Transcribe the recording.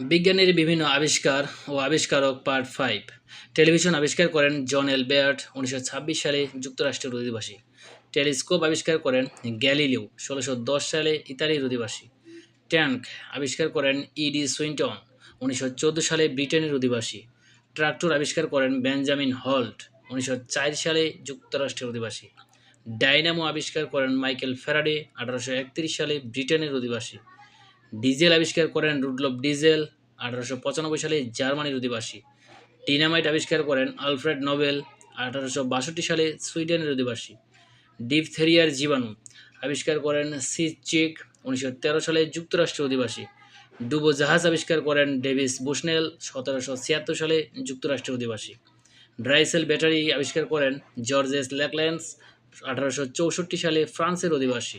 বিজ্ঞানের বিভিন্ন আবিষ্কার ও আবিষ্কারক পার্ট ফাইভ। টেলিভিশন আবিষ্কার করেন জন এল বেয়ার্ড উনিশশো সালে যুক্তরাষ্ট্রের অধিবাসী। টেলিস্কোপ আবিষ্কার করেন গ্যালিলিও ষোলোশো সালে ইতালির অধিবাসী। ট্যাঙ্ক আবিষ্কার করেন ইডি সুইন্টন উনিশশো চোদ্দ সালে ব্রিটেনের অধিবাসী। ট্রাক্টর আবিষ্কার করেন বেঞ্জামিন হল্ট উনিশশো চার সালে যুক্তরাষ্ট্রের অধিবাসী। ডাইনামো আবিষ্কার করেন মাইকেল ফ্যারাডে আঠারোশো সালে ব্রিটেনের অধিবাসী। ডিজেল আবিষ্কার করেন রুডলফ ডিজেল, আঠারোশো পঁচানব্বই সালে জার্মানির অধিবাসী ডিনামাইট আবিষ্কার করেন আলফ্রেড নোবেল, আঠারোশো বাষট্টি সালে সুইডেনের অধিবাসী ডিপথেরিয়ার জীবাণু আবিষ্কার করেন সিচিক, উনিশশো তেরো সালে যুক্তরাষ্ট্রের অধিবাসী ডুবো জাহাজ আবিষ্কার করেন ডেভিস বুশনেল, সতেরোশো ছিয়াত্তর সালে যুক্তরাষ্ট্রের অধিবাসী ড্রাইসেল ব্যাটারি আবিষ্কার করেন জর্জেস ল্যাকল্যান্স, আঠারোশো চৌষট্টি সালে ফ্রান্সের অধিবাসী